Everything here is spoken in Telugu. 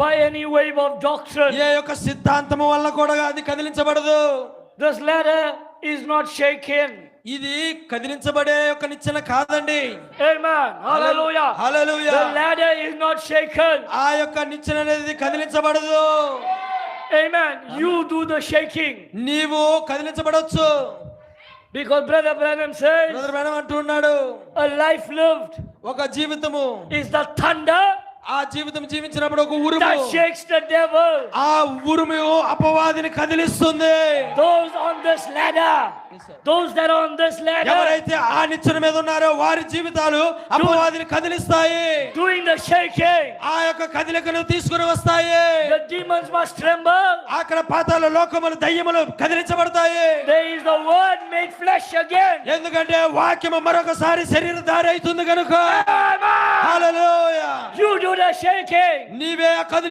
by any wave of doctrine. ఏ యొక్క సిద్ధాంతము వల్ల కూడా అది కదిలించబడదు This ladder is not shaken. ఇది కదిలించబడే యొక్క నిచ్చెన కాదండి Amen. Hallelujah. Hallelujah The ladder is not shaken. ఆ యొక్క నిచ్చెన అనేది కదిలించబడదు Amen. You do the shaking. నీవు కదిలించబడవచ్చు Because Brother Branham says brother madam అంటున్నాడు a life lived ఒక జీవితము is the thunder ఆ జీవితం జీవించినప్పుడు ఒక ఉరుము. That shakes the devil. ఆ ఉరుము అపవాదిని కదిలిస్తుంది. Those on this ladder, those that are on this ladder, ఎవరైతే ఆ నిచ్చెన మీద ఉన్నారో వారి జీవితాలు అపవాదిని కదిలిస్తాయి. Doing the shaking, ఆ యొక్క కదిలికను తీసుకుని వస్తాయి. The demons must tremble. అక్కడ పాతాల లోకములు దయ్యములు కదిలించబడతాయి. There is the word made flesh again. ఎందుకంటే వాక్యము మరొకసారి శరీర దారి అవుతుంది కనుక Amen. Hallelujah You do the shaking. నీవే ఆ కదిలి